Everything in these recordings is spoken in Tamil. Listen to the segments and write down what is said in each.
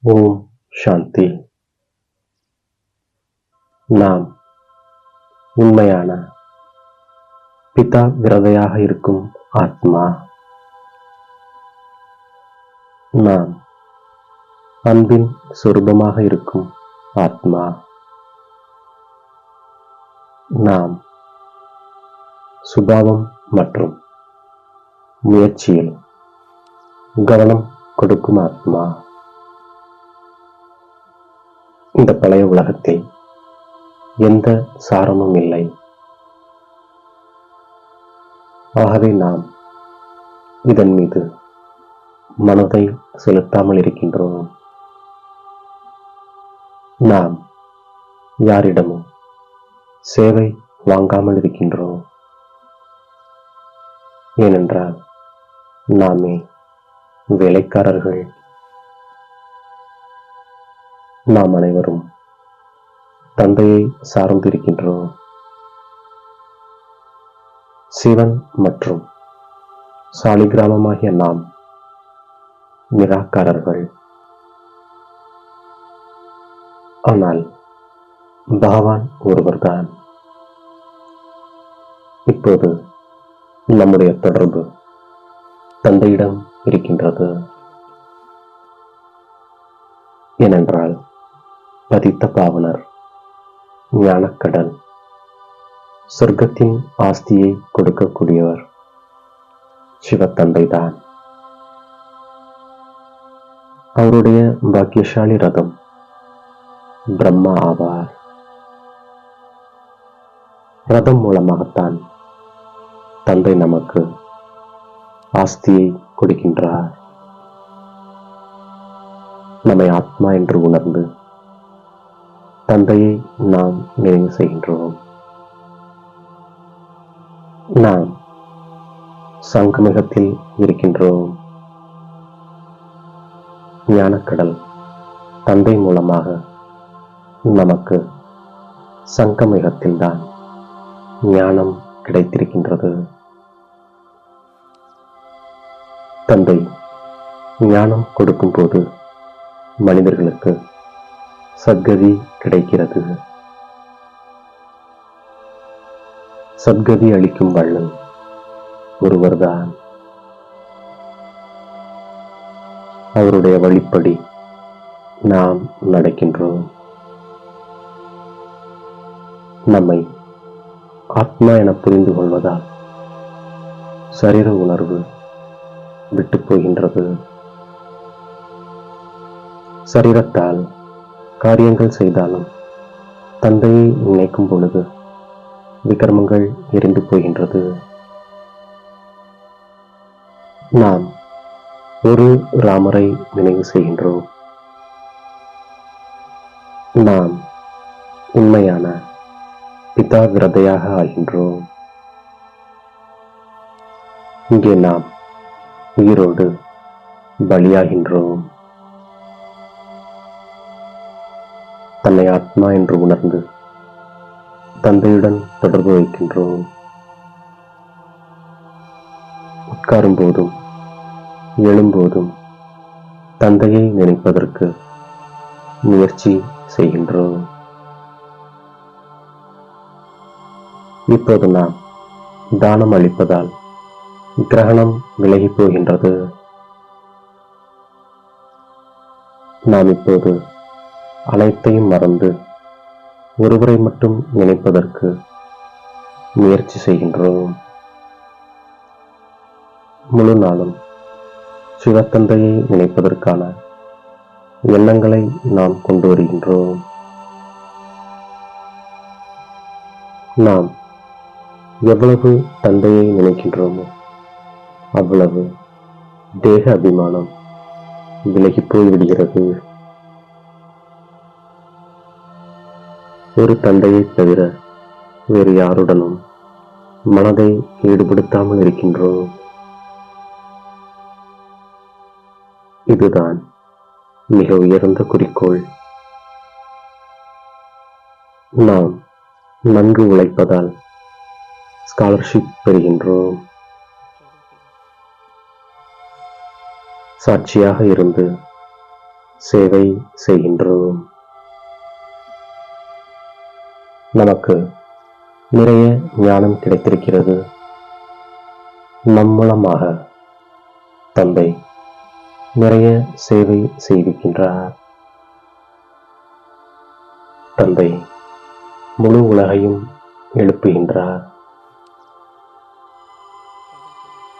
ஓம் சாந்தி. நாம் உண்மையான பிதா விரதையாக இருக்கும் ஆத்மா. நாம் அன்பின் சொரூபமாக இருக்கும் ஆத்மா. நாம் சுபாவம் மற்றும் முயற்சியில் கவனம் கொடுக்கும் ஆத்மா. இந்த பழைய உலகத்தில் எந்த சாரமும் இல்லை. ஆகவே நாம் இதன் மீது மனதை செலுத்தாமல் இருக்கின்றோம். நாம் யாரிடமும் சேவை வாங்காமல் இருக்கின்றோம். ஏனென்றால் நாமே வேலைக்காரர்கள். நாம் அனைவரும் தந்தையை சார்ந்திருக்கின்றோம். சிவன் மற்றும் சாலிகிராமமாகிய நாம் நிராகாரர்கள். ஆனால் பகவான் ஒருவர்தான். இப்போது நம்முடைய தொடர்பு தந்தையிடம் இருக்கின்றது. ஏனென்றால் பதித்த பாவனர் ஞானக்கடல் சொர்க்கத்தின் ஆஸ்தியை கொடுக்கக்கூடியவர் சிவத்தந்தைதான். அவருடைய பாக்கியசாலி ரதம் பிரம்மா ஆவார். ரதம் மூலமாகத்தான் தந்தை நமக்கு ஆஸ்தியை கொடுக்கின்றார். நம்மை ஆத்மா என்று உணர்ந்து தந்தையை நாம் நினைவு செய்கின்றோம். நாம் சங்கமிகத்தில் இருக்கின்றோம். ஞானக்கடல் தந்தை மூலமாக நமக்கு சங்கமிகத்தில்தான் ஞானம் கிடைத்திருக்கின்றது. தந்தை ஞானம் கொடுக்கும்போது மனிதர்களுக்கு சத்கதி கிடைக்கிறது. சத்கதி அளிக்கும் வள்ளல் ஒருவர்தான் அவருடைய வழிப்படி நாம் நடக்கின்றோம். நம்மை ஆத்மா என புரிந்து கொள்வதால் சரீர உணர்வு விட்டு போகின்றது சரீரத்தால் காரியங்கள் செய்தாலும் தந்தையை நினைக்கும் பொழுது விக்ரமங்கள் எரிந்து போகின்றது. நாம் ஒரு ராமரை நினைவு செய்கின்றோம். நாம் உண்மையான பிதா விரதையாக ஆகின்றோம். இங்கே நாம் உயிரோடு பலியாகின்றோம். தன்னை ஆத்மா என்று உணர்ந்து தந்தையுடன் தொடர்பு வைக்கின்றோம். உட்காரும் போதும் எழும்போதும் தந்தையை நினைப்பதற்கு முயற்சி செய்கின்றோம். இப்போது நாம் தானம் அளிப்பதால் கிரகணம் விலகி போகின்றது. நாம் இப்போது அனைத்தையும் மறந்து ஒருவரை மட்டும் நினைப்பதற்கு முயற்சி செய்கின்றோம். முழு நாளும் சிவத்தந்தையை நினைப்பதற்கான எண்ணங்களை நாம் கொண்டு வருகின்றோம். நாம் எவ்வளவு தந்தையை நினைக்கின்றோமோ அவ்வளவு தேக அபிமானம் விலகி போய்விடுகிறது. ஒரு தந்தையை தவிர வேறு யாருடனும் மனதை ஈடுபடுத்தாமல் இருக்கின்றோம். இதுதான் மிக உயர்ந்த குறிக்கோள். நாம் நன்கு உழைப்பதால் ஸ்காலர்ஷிப் பெறுகின்றோம். சாட்சியாக இருந்து சேவை செய்கின்றோம். நமக்கு நிறைய ஞானம் கிடைத்திருக்கிறது. நம் மூலமாக தந்தை நிறைய சேவை செய்திருக்கின்றார். தந்தை முழு உலகையும் எழுப்புகின்றார்.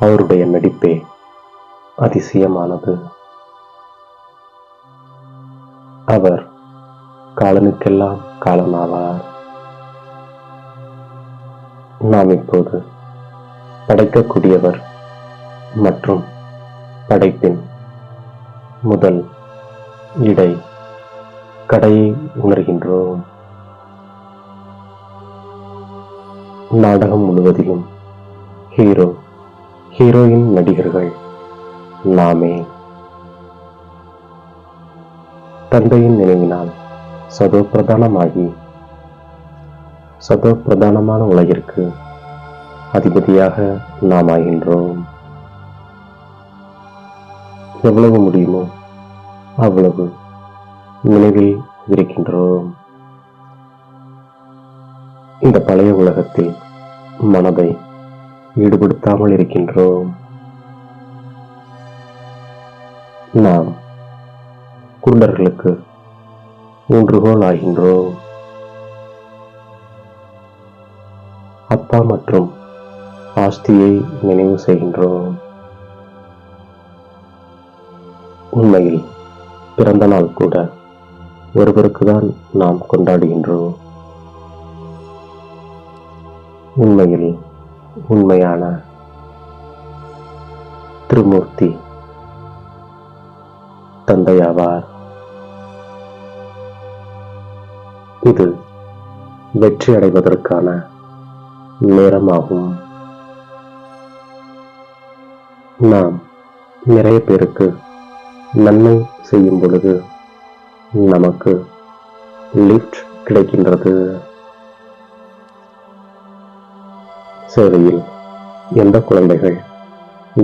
அவருடைய நடிப்பே அதிசயமானது. அவர் காலனுக்கெல்லாம் காலனாவார். நாம் இப்போது படைக்கக்கூடியவர் மற்றும் படைப்பின் முதல் இடை கடையை உணர்கின்றோம். நாடகம் முழுவதிலும் ஹீரோ ஹீரோயின் நடிகர்கள் நாமே. தந்தையின் நினைவினால் சதோ பிரதானமாகி சதோ பிரதானமான உலகிற்கு அதிபதியாக நாம் ஆகின்றோம் எவ்வளவு முடியுமோ அவ்வளவு நினைவில் இருக்கின்றோம். இந்த பழைய உலகத்தில் மனதை ஈடுபடுத்தாமல் இருக்கின்றோம். நாம் குருடர்களுக்கு ஊன்றுகோல் ஆகின்றோம் அப்பா மற்றும் ஆஸ்தியை நினைவு செய்கின்றோம் உண்மையில் பிறந்த நாள் கூட ஒருவருக்கு தான் நாம் கொண்டாடுகின்றோம் உண்மையில் உண்மையான திருமூர்த்தி தந்தையாவார். இது வெற்றி அடைவதற்கான நேரமாகும். நாம் நிறைய பேருக்கு நன்மை செய்யும் பொழுது நமக்கு லிஃப்ட் கிடைக்கின்றது. சேவையில் எந்த குழந்தைகள்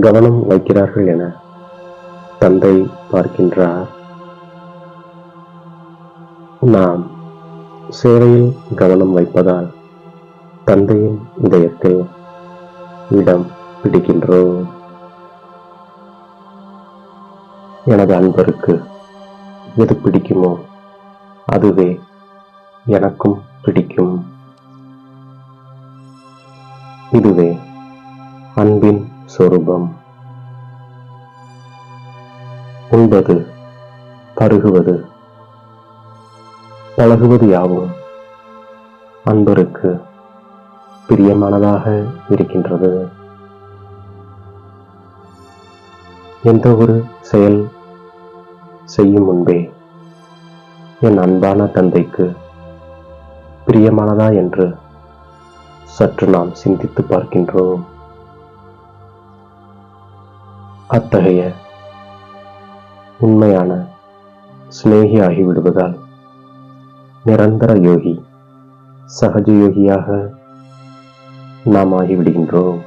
கவனம் வைக்கிறார்கள் என தந்தை பார்க்கின்றார். நாம் சேவையில் கவனம் வைப்பதால் தந்தையின் இதயத்தில் இடம் பிடிக்கின்றோம். எனது அன்பருக்கு எது பிடிக்குமோ அதுவே எனக்கும் பிடிக்கும். இதுவே அன்பின் சொரூபம். உண்பது பருகுவது பழகுவது யாவும் அன்பருக்கு பிரியமானதாக இருக்கின்றது. எந்த ஒரு செயல் செய்யும் முன்பே என் அன்பான தந்தைக்கு பிரியமானதா என்று சற்று நாம் சிந்தித்து பார்க்கின்றோம். அத்தகைய உண்மையான சிநேகி ஆகிவிடுவதால் நிரந்தர யோகி சகஜ யோகியாக நாம் ஆகிவிடுகின்றோம்.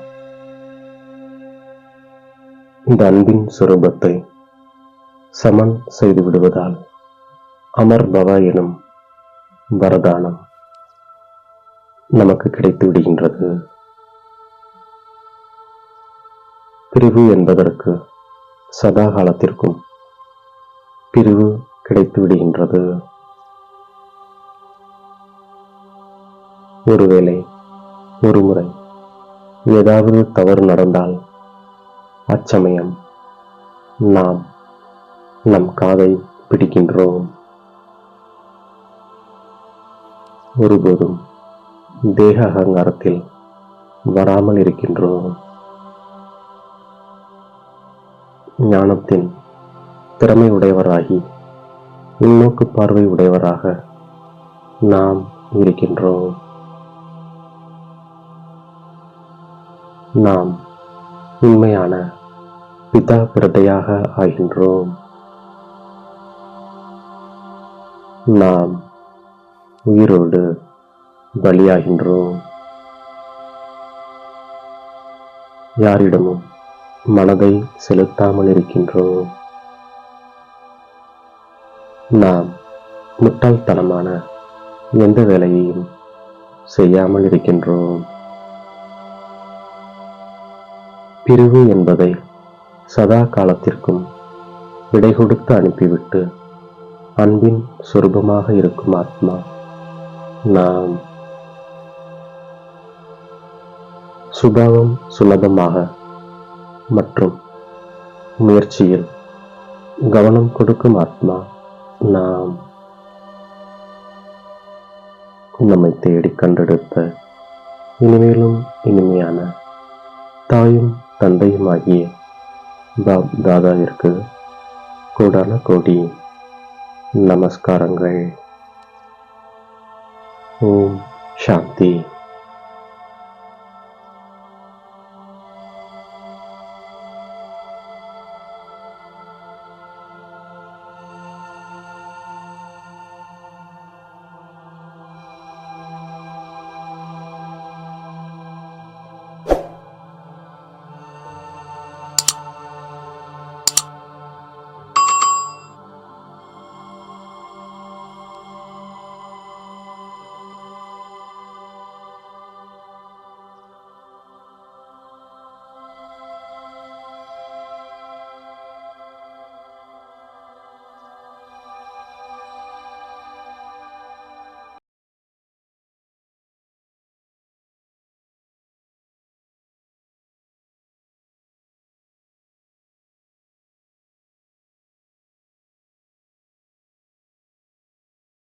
இந்த அன்பின் சுரூபத்தை சமன் செய்து விடுவதால் அமர் பவ எனும் வரதானம் நமக்கு கிடைத்து விடுகின்றது. பிரிவு என்பதற்கு சதா காலத்திற்கும் பிரிவு கிடைத்து விடுகின்றது. ஒருவேளை ஒருமுறை ஏதாவது தவறு நடந்தால் அச்சமயம் நாம் நம் காதை பிடிக்கின்றோம். ஒருபோதும் தேக அகங்காரத்தில் வராமல் இருக்கின்றோம். ஞானத்தின் திறமை உடையவராகி உள்நோக்கு பார்வை உடையவராக நாம் இருக்கின்றோம். நாம் உண்மையான பிதா பிரதையாக ஆகின்றோம். நாம் உயிரோடு பலியாகின்றோம். யாரிடமும் மனதை செலுத்தாமல் இருக்கின்றோம். நாம் முட்டாள்தனமான எந்த வேலையையும் செய்யாமல் இருக்கின்றோம். பிரிவு என்பதை சதா காலத்திற்கும் விடை கொடுத்து அனுப்பிவிட்டு அன்பின் சொரூபமாக இருக்கும் ஆத்மா நாம் சுபாவம் சுலபமாக மற்றும் முயற்சியில் கவனம் கொடுக்கும் ஆத்மா நாம் நம்மை தேடி கண்டெடுத்த இனிமேலும் இனிமையான தாயும் தந்தையுமாகிய தா தாதாவிற்கு கோடான கோடி நமஸ்காரங்கள். ஓம் சாந்தி.